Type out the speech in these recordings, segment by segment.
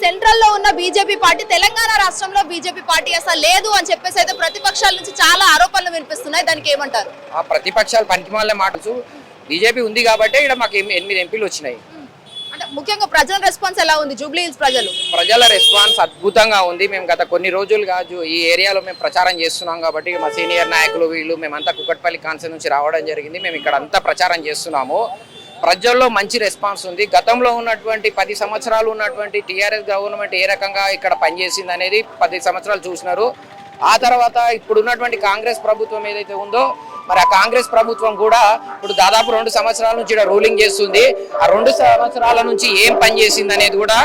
సెంట్రల్లో ఉన్న BJP party Telangana రాష్ట్రంలో బీజేపీ పార్టీ అసలు లేదు అని చెప్పేసి అయితే ప్రతిపక్షాల నుంచి చాలా ఆరోపణలు వినిపిస్తున్నాయి. దానికి ఏమంటారు? ఆ ప్రతిపక్షాలు పనికిమాలే మాటలు బీజేపీ ఉంది కాబట్టి ఇక్కడ మాకు ఎనిమి- ఎనిమిది ఎంపీలు వచ్చినాయి. అంటే ముఖ్యంగా ప్రజల రెస్పాన్స్ ఎలా ఉంది? జూబ్లీ హిల్స్ ప్రజలు? ప్రజల రెస్పాన్స్ అద్భుతంగా ఉంది. మేము గత కొన్ని రోజులుగా ఈ ఏరియాలో మేము ప్రచారం చేస్తున్నాం కాబట్టి మా సీనియర్ నాయకులు వీళ్ళు మేమంతా కుకట్పల్లి కాన్సెన్ నుంచి రావడం జరిగింది. మేము ఇక్కడ అంతా ప్రచారం చేస్తున్నాము. ప్రజల్లో మంచి రెస్పాన్స్ ఉంది. గతంలో ఉన్నటువంటి పది సంవత్సరాలు ఉన్నటువంటి టీఆర్ఎస్ గవర్నమెంట్ ఏ రకంగా ఇక్కడ పనిచేసింది అనేది పది సంవత్సరాలు చూసినారు. ఆ తర్వాత ఇప్పుడున్నటువంటి కాంగ్రెస్ ప్రభుత్వం ఏదైతే ఉందో మరి ఆ కాంగ్రెస్ ప్రభుత్వం కూడా ఇప్పుడు దాదాపు రెండు సంవత్సరాల నుంచి ఇక్కడ రూలింగ్ చేస్తుంది. ఆ రెండు సంవత్సరాల నుంచి ఏం పని చేసింది అనేది కూడా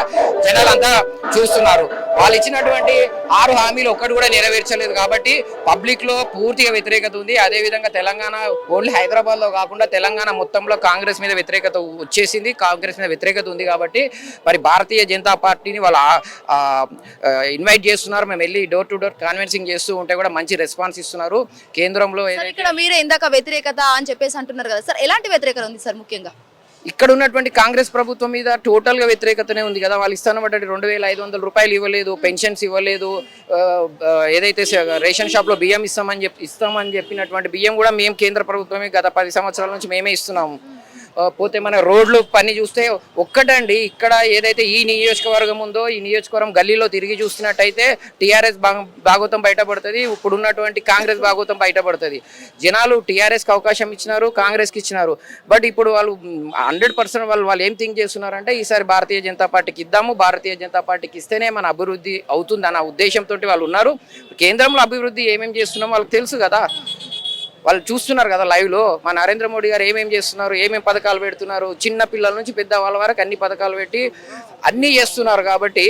జనాలంతా చూస్తున్నారు. వాళ్ళు ఇచ్చినటువంటి ఆరు హామీలు ఒక్కటి కూడా నెరవేర్చలేదు కాబట్టి పబ్లిక్లో పూర్తిగా వ్యతిరేకత ఉంది. అదే విధంగా తెలంగాణ ఓన్లీ హైదరాబాద్లో కాకుండా తెలంగాణ మొత్తంలో కాంగ్రెస్ మీద వ్యతిరేకత వచ్చేసింది. కాంగ్రెస్ మీద వ్యతిరేకత ఉంది కాబట్టి మరి భారతీయ జనతా పార్టీని వాళ్ళు ఇన్వైట్ చేస్తున్నారు. మేము వెళ్ళి డోర్ టు డోర్ కన్విన్సింగ్ చేస్తూ ఉంటే కూడా మంచి రెస్పాన్స్ ఇస్తున్నారు. కేంద్రంలో ఏదైతే మీరే ఇందాక వ్యతిరేకత అని చెప్పేసి అంటున్నారు కదా సార్ ఎలాంటి వ్యతిరేకత ఉంది సార్ ముఖ్యంగా? ఇక్కడ ఉన్నటువంటి కాంగ్రెస్ ప్రభుత్వం మీద టోటల్గా వ్యతిరేకతనే ఉంది కదా. వాళ్ళు ఇస్తానన్నటువంటి రెండు వేల ఐదు వందల రూపాయలు ఇవ్వలేదు పెన్షన్స్ ఇవ్వలేదు ఏదైతే రేషన్ షాప్లో బియ్యం ఇస్తామని చెప్పి ఇస్తామని చెప్పినటువంటి బియ్యం కూడా మేము కేంద్ర ప్రభుత్వమే గత పది సంవత్సరాల నుంచి మేమే ఇస్తున్నాము. పోతే మన రోడ్లు పని చూస్తే ఒక్కటండి. ఇక్కడ ఏదైతే ఈ నియోజకవర్గం ఉందో ఈ నియోజకవర్గం గల్లీలో తిరిగి చూస్తున్నట్టయితే టీఆర్ఎస్ భాగవతం బయటపడుతుంది. ఇప్పుడు ఉన్నటువంటి కాంగ్రెస్ భాగవతం బయటపడుతుంది. జనాలు టీఆర్ఎస్కి అవకాశం ఇచ్చినారు కాంగ్రెస్కి ఇచ్చినారు. బట్ ఇప్పుడు వాళ్ళు హండ్రెడ్ పర్సెంట్ వాళ్ళు వాళ్ళు ఏం థింక్ చేస్తున్నారంటే ఈసారి భారతీయ జనతా పార్టీకి ఇద్దాము. భారతీయ జనతా పార్టీకి ఇస్తేనే మన అభివృద్ధి అవుతుంది అన్న ఉద్దేశంతో వాళ్ళు ఉన్నారు. కేంద్రంలో అభివృద్ధి ఏమేమి చేస్తున్నామో వాళ్ళకి తెలుసు కదా. వాళ్ళు చూస్తున్నారు కదా లైవ్లో మా నరేంద్ర మోడీ గారు ఏమేం చేస్తున్నారు ఏమేమి పథకాలు పెడుతున్నారు చిన్న పిల్లల నుంచి పెద్ద వాళ్ళ వరకు అన్ని పథకాలు పెట్టి అన్నీ చేస్తున్నారు కాబట్టి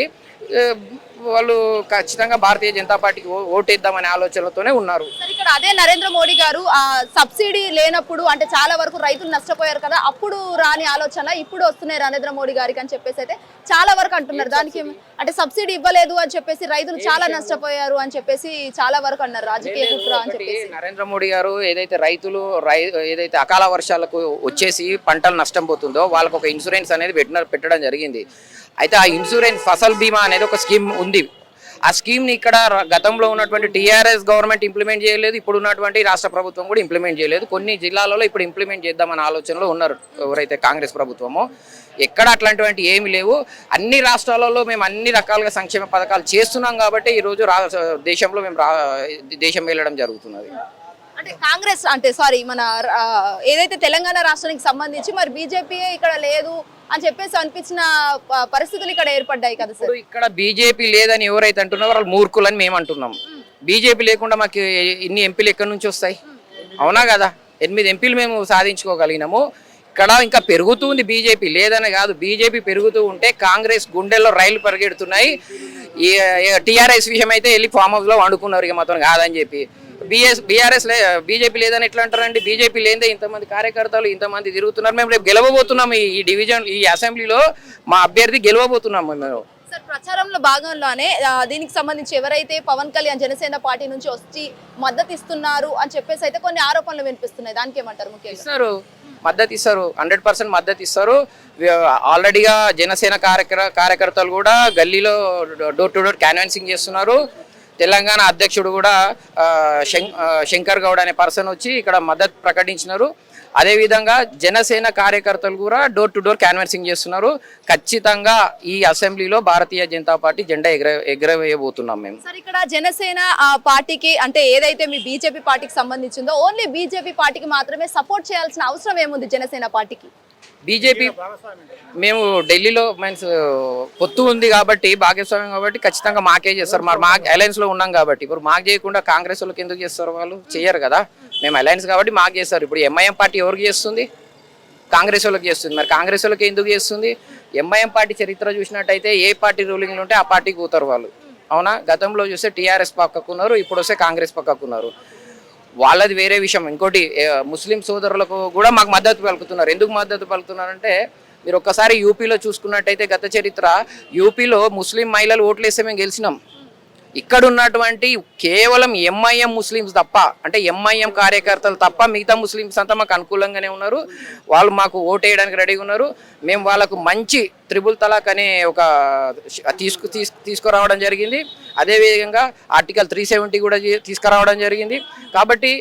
వాళ్ళు ఖచ్చితంగా భారతీయ జనతా పార్టీకి ఓటేద్దామనే ఆలోచనలతోనే ఉన్నారు. ఇక్కడ అదే నరేంద్ర మోడీ గారు ఆ సబ్సిడీ లేనప్పుడు అంటే చాలా వరకు రైతులు నష్టపోయారు కదా అప్పుడు రాని ఆలోచన ఇప్పుడు వస్తున్నాయి నరేంద్ర మోడీ గారికి అని చెప్పేసి అయితే చాలా వరకు అంటున్నారు. దానికి అంటే సబ్సిడీ ఇవ్వలేదు అని చెప్పేసి రైతులు చాలా నష్టపోయారు అని చెప్పేసి చాలా వరకు అన్నారు. రాజకీయ కుట్ర అని చెప్పేసి. నరేంద్ర మోడీ గారు ఏదైతే రైతులు ఏదైతే అకాల వర్షాలకు వచ్చేసి పంటలు నష్టం పోతుందో వాళ్ళకు ఒక ఇన్సూరెన్స్ అనేది పెట్టిన పెట్టడం జరిగింది. అయితే ఆ ఇన్సూరెన్స్ ఫసల్ బీమా అనేది ఒక స్కీమ్ ఉంది. ఆ స్కీమ్ని ఇక్కడ గతంలో ఉన్నటువంటి టీఆర్ఎస్ గవర్నమెంట్ ఇంప్లిమెంట్ చేయలేదు ఇప్పుడు ఉన్నటువంటి రాష్ట్ర ప్రభుత్వం కూడా ఇంప్లిమెంట్ చేయలేదు. కొన్ని జిల్లాలలో ఇప్పుడు ఇంప్లిమెంట్ చేద్దామన్న ఆలోచనలో ఉన్నారు ఎవరైతే కాంగ్రెస్ ప్రభుత్వమో. ఎక్కడ అట్లాంటివంటి ఏమి లేవు. అన్ని రాష్ట్రాలలో మేము అన్ని రకాలుగా సంక్షేమ పథకాలు చేస్తున్నాం కాబట్టి ఈరోజు రా దేశంలో మేము రా దేశం వెళ్ళడం జరుగుతున్నది. అంటే కాంగ్రెస్ అంటే సారీ మన ఏదైతే తెలంగాణ రాష్ట్రానికి సంబంధించి మరి బీజేపీ ఇక్కడ లేదు అని చెప్పేసి అనిపించిన పరిస్థితులు ఇక్కడ ఏర్పడ్డాయి కదా సార్? ఇక్కడ బీజేపీ లేదని ఎవరైతే అంటున్నారో వాళ్ళు మూర్ఖులని మేము అంటున్నాం. బీజేపీ లేకుండా మాకు ఇన్ని ఎంపీలు ఎక్కడి నుంచి వస్తాయి? అవునా కదా? ఎనిమిది ఎంపీలు మేము సాధించుకోగలిగినాము. ఇక్కడ ఇంకా పెరుగుతుంది బీజేపీ లేదని కాదు బీజేపీ పెరుగుతూ ఉంటే కాంగ్రెస్ గుండెల్లో రైలు పరిగెడుతున్నాయి. టీఆర్ఎస్ విషయం అయితే వెళ్ళి ఫామ్ హౌస్లో వండుకున్నారు ఇక మొత్తం కాదని చెప్పి. బిఎస్ బీఆర్ఎస్ లే బీజేపీ లేదని ఎట్లా అంటారండి? బీజేపీ లేదే ఇంతమంది కార్యకర్తలు ఇంతమంది తిరుగుతున్నారు. మేము రేపు గెలవబోతున్నాం ఈ డివిజన్ ఈ అసెంబ్లీలో. మా అభ్యర్థి గెలవబోతున్నాం మేము. సార్ ప్రచారంలో భాగంలోనే దీనికి సంబంధించి ఎవరైతే పవన్ కళ్యాణ్ జనసేన పార్టీ నుంచి వచ్చి మద్దతు ఇస్తున్నారు అని చెప్పేసి అయితే కొన్ని ఆరోపణలు వినిపిస్తున్నాయి. దానికి ఏమంటారు ముఖ్యంగా? ఇస్తారు. మద్దతు ఇస్తారు. హండ్రెడ్ పర్సెంట్ మద్దతు ఇస్తారు. ఆల్రెడీగా జనసేన కార్యకర కార్యకర్తలు కూడా గల్లీలో డోర్ టు డోర్ క్యాన్వాన్సింగ్ చేస్తున్నారు. తెలంగాణ అధ్యక్షుడు కూడా శం- శంకర్ గౌడ్ అనే పర్సన్ వచ్చి ఇక్కడ మద్దతు ప్రకటించినారు. అదేవిధంగా జనసేన కార్యకర్తలు కూడా డోర్ టు డోర్ క్యాన్వర్సింగ్ చేస్తున్నారు. ఖచ్చితంగా ఈ అసెంబ్లీలో భారతీయ జనతా పార్టీ జెండా ఎగర ఎగరవేయబోతున్నాం మేము. సార్ ఇక్కడ జనసేన ఆ పార్టీకి అంటే ఏదైతే మీ బీజేపీ పార్టీకి సంబంధించిందో ఓన్లీ బీజేపీ పార్టీకి మాత్రమే సపోర్ట్ చేయాల్సిన అవసరం ఏముంది జనసేన పార్టీకి? బీజేపీ మేము ఢిల్లీలో మీన్స్ uh, పొత్తు ఉంది కాబట్టి భాగస్వామ్యం కాబట్టి ఖచ్చితంగా మాకే చేస్తారు. మరి మా అలయన్స్లో ఉన్నాం కాబట్టి. ఇప్పుడు మాకు చేయకుండా కాంగ్రెస్ వాళ్ళకి ఎందుకు చేస్తారు వాళ్ళు? చేయరు కదా. మేము అలయన్స్ కాబట్టి మాకు చేస్తారు. ఇప్పుడు ఎంఐఎం పార్టీ ఎవరికి చేస్తుంది? కాంగ్రెస్ వాళ్ళకి చేస్తుంది. మరి కాంగ్రెస్ వాళ్ళకి ఎందుకు చేస్తుంది? ఎంఐఎం పార్టీ చరిత్ర చూసినట్టయితే ఏ పార్టీ రూలింగ్లు ఉంటే ఆ పార్టీకి పోతారు వాళ్ళు. అవునా? గతంలో చూస్తే టీఆర్ఎస్ పక్కకున్నారు ఇప్పుడు వస్తే కాంగ్రెస్ పక్కకున్నారు. వాళ్ళది వేరే విషయం. ఇంకోటి ముస్లిం సోదరులకు కూడా మాకు మద్దతు పలుకుతున్నారు. ఎందుకు మద్దతు పలుకుతున్నారంటే మీరు ఒక్కసారి యూపీలో చూసుకున్నట్టయితే గత చరిత్ర యూపీలో ముస్లిం మహిళలు ఓట్లు వేస్తే మేము గెలిచినాం. ఇక్కడ ఉన్నటువంటి కేవలం ఎంఐఎం ముస్లిమ్స్ తప్ప అంటే ఎంఐఎం కార్యకర్తలు తప్ప మిగతా ముస్లిమ్స్ అంతా మాకు అనుకూలంగానే ఉన్నారు. వాళ్ళు మాకు ఓటేయడానికి రెడీగా ఉన్నారు. మేము వాళ్ళకు మంచి త్రిబుల్ తలాక్ అనే ఒక తీసుకు తీసుకురావడం జరిగింది. అదేవిధంగా ఆర్టికల్ త్రీ సెవెంటీ కూడా తీసుకురావడం జరిగింది. కాబట్టి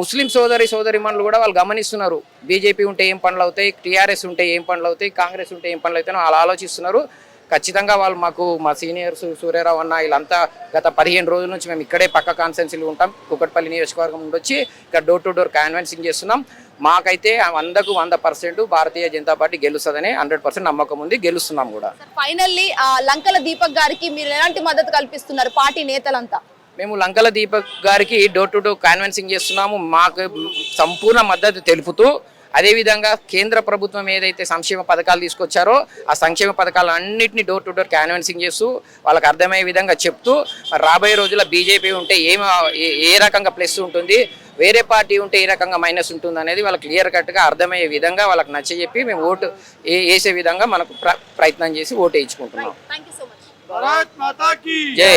ముస్లిం సోదరి సోదరి కూడా వాళ్ళు గమనిస్తున్నారు. బీజేపీ ఉంటే ఏం పనులు అవుతాయి టీఆర్ఎస్ ఉంటే ఏం పనులు అవుతాయి కాంగ్రెస్ ఉంటే ఏం పనులు అవుతాయో వాళ్ళు ఆలోచిస్తున్నారు. ఖచ్చితంగా వాళ్ళు మాకు మా సీనియర్స్ సూర్యరావు అన్న వీళ్ళంతా గత పదిహేను రోజుల నుంచి మేము ఇక్కడే పక్క కాన్స్టెన్సీలు ఉంటాం. కుకట్పల్లి నియోజకవర్గం నుండి వచ్చి ఇక్కడ డోర్ టు డోర్ క్యాన్వెన్సింగ్ చేస్తున్నాం. మాకైతే వందకు వంద పర్సెంట్ భారతీయ జనతా పార్టీ గెలుస్తుందని హండ్రెడ్ పర్సెంట్ నమ్మకం ఉంది గెలుస్తున్నాం కూడా. ఫైనల్లీ లంకల దీపక్ గారికి మీరు ఎలాంటి మద్దతు కల్పిస్తున్నారు పార్టీ నేతలంతా? మేము లంకల దీపక్ గారికి డోర్ టు డోర్ కాన్వెన్సింగ్ చేస్తున్నాము. మాకు సంపూర్ణ మద్దతు తెలుపుతూ అదేవిధంగా కేంద్ర ప్రభుత్వం ఏదైతే సంక్షేమ పథకాలు తీసుకొచ్చారో ఆ సంక్షేమ పథకాలు అన్నింటినీ డోర్ టు డోర్ క్యాన్వెన్సింగ్ చేస్తూ వాళ్ళకి అర్థమయ్యే విధంగా చెప్తూ రాబోయే రోజుల్లో బీజేపీ ఉంటే ఏం ఏ- ఏ రకంగా ప్లస్ ఉంటుంది వేరే పార్టీ ఉంటే ఏ రకంగా మైనస్ ఉంటుంది అనేది వాళ్ళకి క్లియర్ కట్గా అర్థమయ్యే విధంగా వాళ్ళకి నచ్చజెప్పి మేము ఓటు ఏ- వేసే విధంగా మనకు ప్ర- ప్రయత్నం చేసి vote వేయించుకుంటున్నాం. Thank you so much Bharat Mata key జై